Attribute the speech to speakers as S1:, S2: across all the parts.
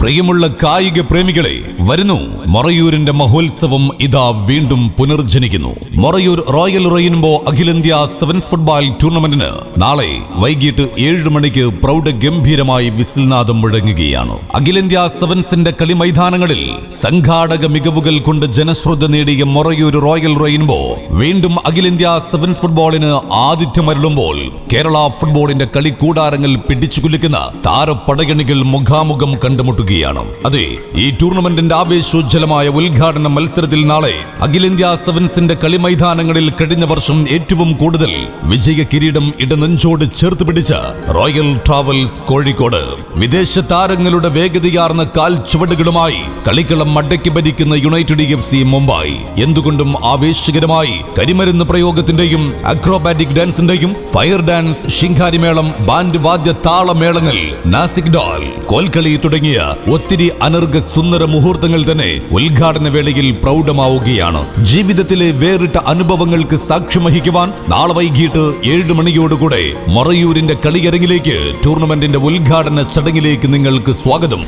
S1: പ്രിയമുള്ള കായിക പ്രേമികളെ വരുന്നു. മറയൂരിന്റെ മഹോത്സവം ഇതാ വീണ്ടും പുനർജനിക്കുന്നു. മറയൂർ റോയൽ റെയിൻബോ അഖിലേന്ത്യാ സെവൻസ് ഫുട്ബോൾ ടൂർണമെന്റിന് നാളെ വൈകിട്ട് ഏഴ് മണിക്ക് പ്രൗഢ ഗംഭീരമായി വിസിൽനാദം മുഴങ്ങുകയാണ്. അഖിലേന്ത്യാ സെവൻസിന്റെ കളി മൈതാനങ്ങളിൽ സംഘാടക മികവുകൾ കൊണ്ട് ജനശ്രദ്ധ നേടിയ മൊറയൂർ റോയൽ റെയിൻബോ വീണ്ടും അഖിലേന്ത്യാ സെവൻസ് ഫുട്ബോളിന് ആതിഥ്യമരുളുമ്പോൾ കേരള ഫുട്ബോളിന്റെ കളി കൂടാരങ്ങൾ പിടിച്ചു കുലുക്കുന്ന താരപ്പടയണികൾ മുഖാമുഖം കണ്ടുമുട്ടുകയാണ് അതെ ഈ ടൂർണമെന്റിന്റെ ആവേശോജ്ജലമായ ഉദ്ഘാടന മത്സരത്തിൽ നാളെ അഖിലേന്ത്യാ സെവൻസിന്റെ കളി മൈതാനങ്ങളിൽ കഴിഞ്ഞ വർഷം ഏറ്റവും കൂടുതൽ വിജയ കിരീടം ഇടനെഞ്ചോട് ചേർത്ത് പിടിച്ച റോയൽ ട്രാവൽസ് കോഴിക്കോട്. വിദേശ താരങ്ങളുടെ വേഗതയാർന്ന കാൽ ചുവടുകളുമായി കളിക്കളം മടക്കി ഭരിക്കുന്ന യുണൈറ്റഡ് എഫ് സി മുംബൈ. എന്തുകൊണ്ടും ആവേശകരമായി കരിമരുന്ന് പ്രയോഗത്തിന്റെയും അക്രോബാറ്റിക് ഡാൻസിന്റെയും ഫയർ ഡാൻസ് ശിങ്കാരിമേളം ബാൻഡ് വാദ്യ താളമേളങ്ങൾ നാസിക് ഡോൾ കോൽക്കളി തുടങ്ങിയ ഒത്തിരി അനർഘ സുന്ദര മുഹൂർത്തങ്ങൾ തന്നെ ഉദ്ഘാടന വേളയിൽ പ്രൗഢമാവുകയാണ്. ജീവിതത്തിലെ വേറിട്ട അനുഭവങ്ങൾക്ക് സാക്ഷ്യം വഹിക്കുവാൻ നാളെ വൈകിട്ട് ഏഴ് മണിയോടുകൂടെ മറയൂരിന്റെ കളിയരങ്ങിലേക്ക് ടൂർണമെന്റിന്റെ ഉദ്ഘാടന ചടങ്ങിലേക്ക് നിങ്ങൾക്ക് സ്വാഗതം.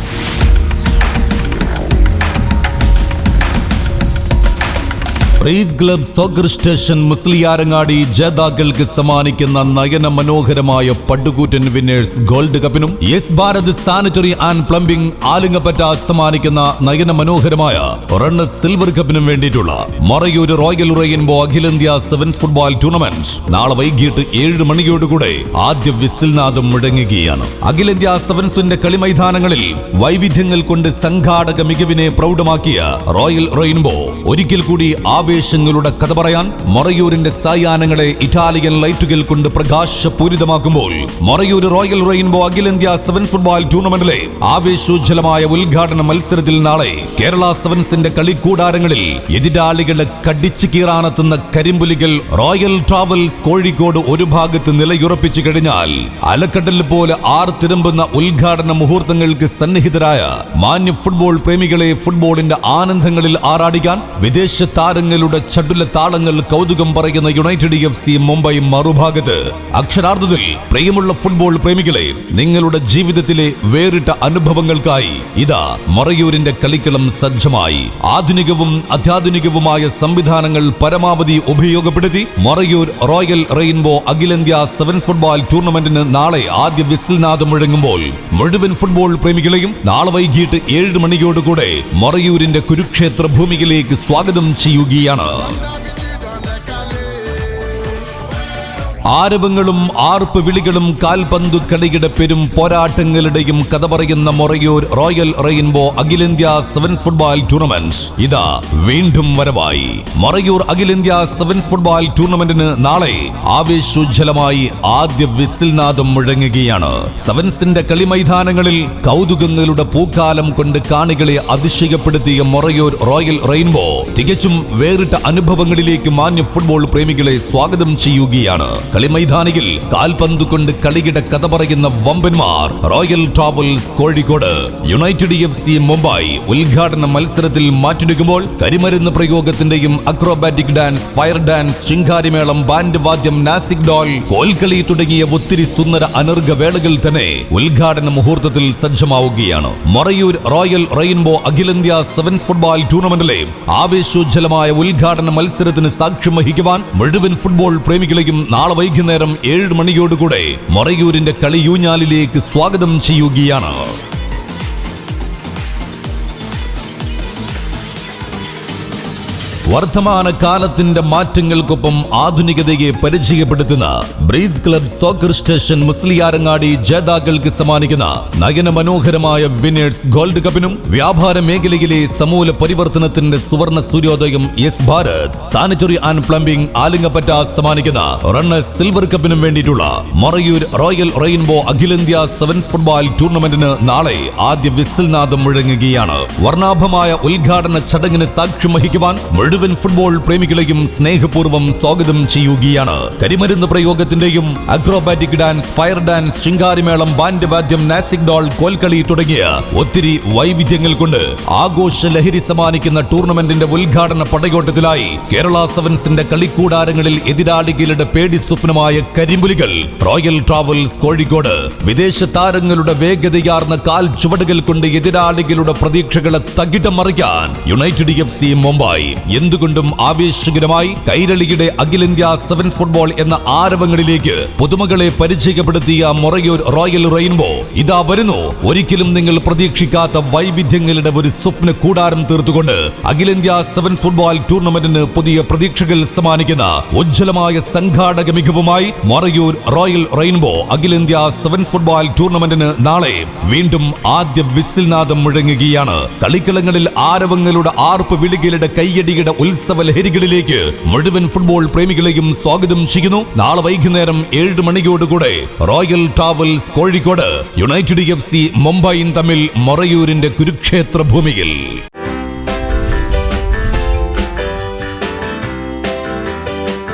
S1: Prize club soccer station Musliyarangadi ജേതാക്കൾക്ക് സമ്മാനിക്കുന്ന നയന മനോഹരമായ പടുകൂറ്റൻ winners gold കപ്പിനും yes Bharat sanitary and plumbing Alingapatta സമ്മാനിക്കുന്ന നയന മനോഹരമായ റണ്ണ സിൽവർ കപ്പിനും വേണ്ടിയിട്ടുള്ള മറയൂർ റോയൽ റെയിൻബോ അഖിലേന്ത്യാ സെവൻ ഫുട്ബോൾ ടൂർണമെന്റ് നാളെ വൈകിട്ട് ഏഴ് മണിയോടുകൂടെ ആദ്യ വിസിൽനാഥം മുഴങ്ങുകയാണ്. അഖിലേന്ത്യാ സെവൻസിന്റെ കളി മൈതാനങ്ങളിൽ വൈവിധ്യങ്ങൾ കൊണ്ട് സംഘാടക മികവിനെ പ്രൗഢമാക്കിയ റോയൽ റെയിൻബോ ഒരിക്കൽ കൂടി ആവേശങ്ങളുടെ കഥ പറയാൻ മൊറയൂരിന്റെ സായാഹ്നങ്ങളെ ഇറ്റാലിയൻ ലൈറ്റുകൾ കൊണ്ട് പ്രകാശപൂരിതമാക്കുമ്പോൾ മൊറയൂർ റോയൽ റെയിൻബോ അഖിലേന്ത്യാ സെവൻ ഫുട്ബോൾ ടൂർണമെന്റിലെ ആവേശോജ്ജലമായ ഉദ്ഘാടന മത്സരത്തിൽ നാളെ കേരള സെവൻസിന്റെ കളിക്കൂടാരങ്ങളിൽ എതിരാളികളെ കടിച്ചു കീറാനെത്തുന്ന കരിമ്പുലികൾ റോയൽ ട്രാവൽസ് കോഴിക്കോട് ഒരു ഭാഗത്ത് നിലയുറപ്പിച്ചു കഴിഞ്ഞാൽ അലക്കടൽ പോലെ ആർത്തിരമ്പുന്ന ഉദ്ഘാടന മുഹൂർത്തങ്ങൾക്ക് സന്നിഹിതരായ മാന്യ ഫുട്ബോൾ പ്രേമികളെ ഫുട്ബോളിന്റെ ആനന്ദങ്ങളിൽ ആറാടിക്കാൻ വിദേശ താരങ്ങളുടെ ചടുല താളങ്ങൾ കൗതുകം പറയുന്ന യുണൈറ്റഡ് എഫ് സി മുംബൈ മറുഭാഗത്ത്. അക്ഷരാർത്ഥത്തിൽ പ്രിയമുള്ള ഫുട്ബോൾ പ്രേമികളെ നിങ്ങളുടെ ജീവിതത്തിലെ വേറിട്ട അനുഭവങ്ങൾക്കായി ഇതാ മറയൂരിന്റെ കളിക്കളം സജ്ജമായി. ആധുനികവും അത്യാധുനികവുമായ സംവിധാനങ്ങൾ പരമാവധി ഉപയോഗപ്പെടുത്തി മറയൂർ റോയൽ റെയിൻബോ അഖിലേന്ത്യാ സെവൻസ് ഫുട്ബോൾ ടൂർണമെന്റിന് നാളെ ആദ്യ വിസിൽനാഥം മുഴങ്ങുമ്പോൾ മുഴുവൻ ഫുട്ബോൾ പ്രേമികളെയും നാളെ വൈകിട്ട് ഏഴ് മണിയോടുകൂടെ മറയൂരിന്റെ കുരുക്ഷേത്ര ഭൂമിയിലേക്ക് സ്വാഗതം ചെയ്യുകയാണ് കൂടിയാണ് ആരവങ്ങളും ആർപ്പ് വിളികളും കാൽപന്തു കളിയുടെ പെരും പോരാട്ടങ്ങളുടെയും കഥ പറയുന്ന മൊറയൂർ റോയൽ റെയിൻബോ അഖിലേന്ത്യാ സെവൻസ് ഫുട്ബോൾ ടൂർണമെന്റ്. ഇതാ വീണ്ടും വരവായി. മൊറയൂർ അഖിലേന്ത്യാ സെവൻസ് ഫുട്ബോൾ ടൂർണമെന്റിന് നാളെ ആവേശോജ്ജലമായി ആദ്യ വിസിൽനാദം മുഴങ്ങുകയാണ്. സെവൻസിന്റെ കളി മൈതാനങ്ങളിൽ കൗതുകങ്ങളുടെ പൂക്കാലം കൊണ്ട് കാണികളെ അതിശയപ്പെടുത്തിയ മൊറയൂർ റോയൽ റെയിൻബോ തികച്ചും വേറിട്ട അനുഭവങ്ങളിലേക്ക് മാന്യ ഫുട്ബോൾ പ്രേമികളെ സ്വാഗതം ചെയ്യുകയാണ്. കളിമൈതാനിയിൽ കാൽപന്ത് കൊണ്ട് കളിയുടെ കഥ പറയുന്ന വമ്പന്മാർ royal travels Kozhikode. United F C Mumbai ഉദ്ഘാടന മത്സരത്തിൽ മാറ്റിടുക്കുമ്പോൾ കരിമരുന്ന് പ്രയോഗത്തിന്റെയും acrobatic dance fire dance Shinkari Melam band വാദ്യം നാസിക് ഡോൾ കോൽക്കളി തുടങ്ങിയ ഒത്തിരി സുന്ദര അനർഘ വേളകൾ തന്നെ ഉദ്ഘാടന മുഹൂർത്തത്തിൽ സജ്ജമാവുകയാണ്. മൊറയൂർ റോയൽ റെയിൻബോ അഖിലേന്ത്യാ സെവൻസ് ഫുട്ബോൾ ടൂർണമെന്റിലെ ആവേശോജ്ജലമായ ഉദ്ഘാടന മത്സരത്തിന് സാക്ഷ്യം വഹിക്കുവാൻ മുഴുവൻ ഫുട്ബോൾ പ്രേമികളെയും നാളെ വൈകുന്നേരം ഏഴ് മണിയോടുകൂടെ മൊറയൂരിന്റെ കളിയൂഞ്ഞാലിലേക്ക് സ്വാഗതം ചെയ്യുകയാണ്. വർത്തമാന കാലത്തിന്റെ മാറ്റങ്ങൾക്കൊപ്പം ആധുനികതയെ പരിചയപ്പെടുത്തുന്ന breeze club soccer station Musliyarangadi ജേതാക്കൾക്ക് സമ്മാനിക്കുന്ന നയന മനോഹരമായ വിനേഴ്സ് ഗോൾഡ് കപ്പിനും വ്യാപാര മേഖലയിലെ സമൂല പരിവർത്തനത്തിന്റെ സുവർണ സൂര്യോദയം S Bharat sanitary and plumbing Alingapatta സമ്മാനിക്കുന്ന റണ്ണേഴ്സ് സിൽവർ കപ്പിനും വേണ്ടിയിട്ടുള്ള മറയൂർ റോയൽ റെയിൻബോ അഖിലേന്ത്യാ സെവൻസ് ഫുട്ബോൾ ടൂർണമെന്റിന് നാളെ ആദ്യ വിസിൽനാഥം മുഴങ്ങുകയാണ്. വർണാഭമായ ഉദ്ഘാടന ചടങ്ങിന് സാക്ഷ്യം വഹിക്കുവാൻ മുഴുവൻ മുഴുവൻ ഫുട്ബോൾ പ്രേമികളെയും സ്നേഹപൂർവം സ്വാഗതം ചെയ്യുകയാണ്. കരിമരുന്ന് പ്രയോഗത്തിന്റെയും acrobatic dance fire dance Shinkari Melam band വാദ്യം നാസിക് ഡോൾ കോൽക്കളി തുടങ്ങിയ ഒത്തിരി വൈവിധ്യങ്ങൾ കൊണ്ട് ആഘോഷ ലഹരി സമ്മാനിക്കുന്ന ടൂർണമെന്റിന്റെ ഉദ്ഘാടന പടയോട്ടത്തിലായി കേരള സെവൻസിന്റെ കളിക്കൂടാരങ്ങളിൽ എതിരാളികളുടെ പേടി സ്വപ്നമായ കരിമ്പുലികൾ റോയൽ ട്രാവൽസ് കോഴിക്കോട്. വിദേശ താരങ്ങളുടെ വേഗതയാർന്ന കാൽ ചുവടുകൾ കൊണ്ട് എതിരാളികളുടെ പ്രതീക്ഷകളെ തകിടം മറിക്കാൻ യുണൈറ്റഡ് എഫ് സി മുംബൈ എന്തുകൊണ്ടും ആവേശകരമായി കൈരളിയുടെ അഖിലേന്ത്യാ സെവൻ ഫുട്ബോൾ എന്ന ആരവങ്ങളിലേക്ക് പുതുമകളെ പരിചയപ്പെടുത്തിയ മൊറയൂർ റോയൽ റെയിൻബോ ഇതാ വരുന്നു. ഒരിക്കലും നിങ്ങൾ പ്രതീക്ഷിക്കാത്ത വൈവിധ്യങ്ങളുടെ ഒരു സ്വപ്ന കൂടാരം തീർത്തുകൊണ്ട് അഖിലേന്ത്യാ സെവൻ ഫുട്ബോൾ ടൂർണമെന്റിന് പുതിയ പ്രതീക്ഷകൾ സമ്മാനിക്കുന്ന ഉജ്ജ്വലമായ സംഘാടക മികവുമായി മൊറയൂർ റോയൽ റെയിൻബോ അഖിലേന്ത്യാ സെവൻ ഫുട്ബോൾ ടൂർണമെന്റിന് നാളെ വീണ്ടും ആദ്യ വിസിൽ നാദം മുഴങ്ങുകയാണ്. കളിക്കളങ്ങളിൽ ആരവങ്ങളുടെ ആർപ്പ് വിളികളുടെ കയ്യടിയുടെ ഉത്സവ ലഹരികളിലേക്ക് മുഴുവൻ ഫുട്ബോൾ പ്രേമികളെയും സ്വാഗതം ചെയ്യുന്നു. നാളെ വൈകുന്നേരം ഏഴ് മണിയോടുകൂടെ royal travels Kozhikode united F C മുംബൈയും തമ്മിൽ മൊറയൂരിന്റെ കുരുക്ഷേത്ര ഭൂമിയിൽ.